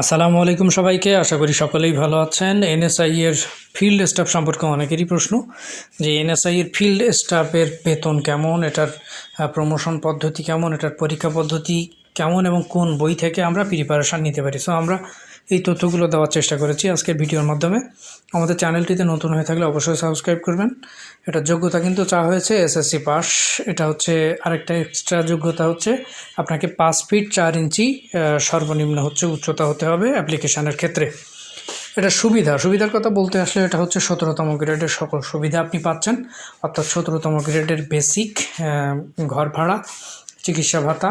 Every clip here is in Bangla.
আসসালামু আলাইকুম সবাইকে। আশা করি সকলেই ভালো আছেন। এনএসআই এর ফিল্ড স্টাফ সম্পর্কে অনেকেরই প্রশ্ন যে এনএসআই এর ফিল্ড স্টাফের বেতন কেমন? এটার প্রমোশন পদ্ধতি কেমন? এটার পরীক্ষা পদ্ধতি কেমন এবং কোন বই থেকে আমরা প্রিপারেশান নিতে পারি। সো আমরা এই তথ্যগুলো দেওয়ার চেষ্টা করেছি আজকের ভিডিওর মাধ্যমে। আমাদের চ্যানেলটিতে নতুন হয়ে থাকলে অবশ্যই সাবস্ক্রাইব করবেন। এটার যোগ্যতা কিন্তু চা হয়েছে এসএসসি পাস এটা হচ্ছে আরেকটা এক্সট্রা যোগ্যতা হচ্ছে আপনাকে পাঁচ ফিট চার ইঞ্চি সর্বনিম্ন হচ্ছে উচ্চতা হতে হবে অ্যাপ্লিকেশানের ক্ষেত্রে। এটা সুবিধা। সুবিধার কথা বলতে আসলে এটা হচ্ছে সতেরোতম গ্রেডের সকল সুবিধা আপনি পাচ্ছেন। অর্থাৎ সতেরোতম গ্রেডের বেসিক ঘর ভাড়া চিকিৎসা ভাতা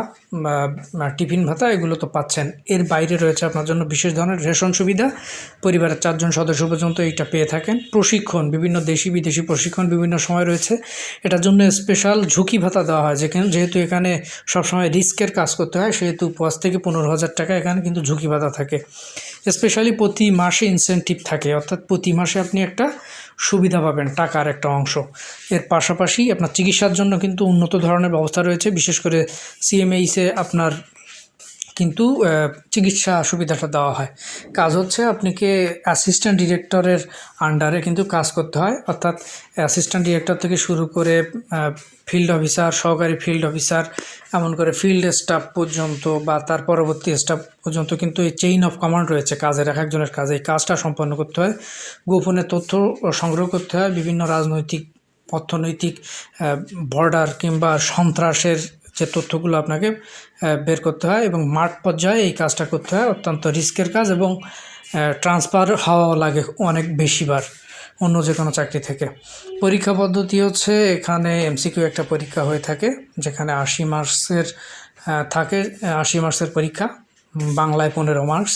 টিফিন ভাতা, এগুলো তো পাচ্ছেন। এর বাইরে রয়েছে আপনার জন্য বিশেষ ধরনের রেশন সুবিধা। পরিবারের চারজন সদস্য পর্যন্ত এইটা পেয়ে থাকেন। প্রশিক্ষণ, বিভিন্ন দেশি বিদেশি প্রশিক্ষণ বিভিন্ন সময় রয়েছে। এটার জন্য স্পেশাল ঝুঁকি ভাতা দেওয়া হয়। যেখানে, যেহেতু এখানে সবসময় রিস্কের কাজ করতে হয়, সেহেতু পাঁচ থেকে পনেরো হাজার টাকা এখানে কিন্তু ঝুঁকি ভাতা থাকে। স্পেশালি প্রতি মাসে ইনসেন্টিভ থাকে। অর্থাৎ প্রতি মাসে আপনি একটা সুবিধা পাবেন টাকার একটা অংশ। এর পাশাপাশি আপনার চিকিৎসার জন্য কিন্তু উন্নত ধরনের ব্যবস্থা রয়েছে। বিশেষ করে সিএমএইসে আপনার কিন্তু চিকিৎসা সুবিধাটা দেওয়া হয়। কাজ হচ্ছে আপনাকে অ্যাসিস্ট্যান্ট ডিরেক্টরের আন্ডারে কিন্তু কাজ করতে হয়। অর্থাৎ অ্যাসিস্ট্যান্ট ডিরেক্টর থেকে শুরু করে ফিল্ড অফিসার সহকারী ফিল্ড অফিসার এমন করে ফিল্ড স্টাফ পর্যন্ত বা তার পরবর্তী স্টাফ পর্যন্ত কিন্তু এই চেইন অফ কমান্ড রয়েছে কাজের, এক একজনের কাজে। এই কাজটা সম্পন্ন করতে হয়। গোপনে তথ্য সংগ্রহ করতে হয়। বিভিন্ন রাজনৈতিক, অর্থনৈতিক বর্ডার কিংবা সন্ত্রাসের যে তথ্যগুলো আপনাকে বের করতে হয় এবং মাঠ পর্যায়ে এই কাজটা করতে হয়। অত্যন্ত রিস্কের কাজ এবং ট্রান্সফার হওয়া লাগে অনেক বেশিবার অন্য যে কোনো চাকরি থেকে। পরীক্ষা পদ্ধতি হচ্ছে এখানে এমসিকিউ একটা পরীক্ষা হয়ে থাকে, যেখানে আশি মার্কসের থাকে, আশি মার্কসের পরীক্ষা। বাংলায় পনেরো মার্কস,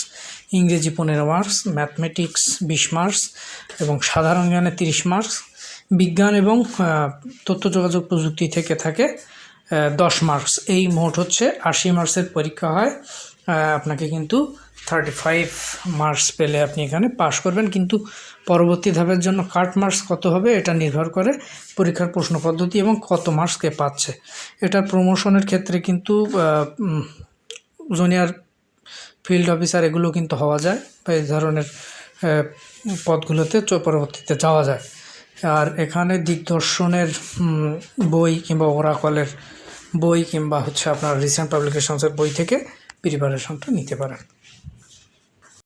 ইংরেজি পনেরো মার্কস, ম্যাথমেটিক্স বিশ মার্কস এবং সাধারণ জ্ঞানে তিরিশ মার্কস। বিজ্ঞান এবং তথ্য যোগাযোগ প্রযুক্তি থেকে থাকে। দশ মার্কস এই মোট হচ্ছে আশি মার্কসের পরীক্ষা হয়। আপনাকে কিন্তু থার্টি ফাইভ মার্কস পেলে আপনি এখানে পাশ করবেন। কিন্তু পরবর্তী ধাপের জন্য কাট মার্কস কত হবে এটা নির্ভর করে পরীক্ষার প্রশ্ন পদ্ধতি এবং কত মার্কস কে পাচ্ছে। এটার প্রমোশনের ক্ষেত্রে কিন্তু জুনিয়র ফিল্ড অফিসার এগুলো কিন্তু হওয়া যায় বা এই ধরনের পদগুলোতে পরবর্তীতে যাওয়া যায়। আর এখানে দিগদর্শনের বই কিংবা ওরাকলের বই কিংবা হচ্ছে আপনার রিসেন্ট পাবলিকেশনসের বই থেকে প্রিপারেশনটা নিতে পারেন।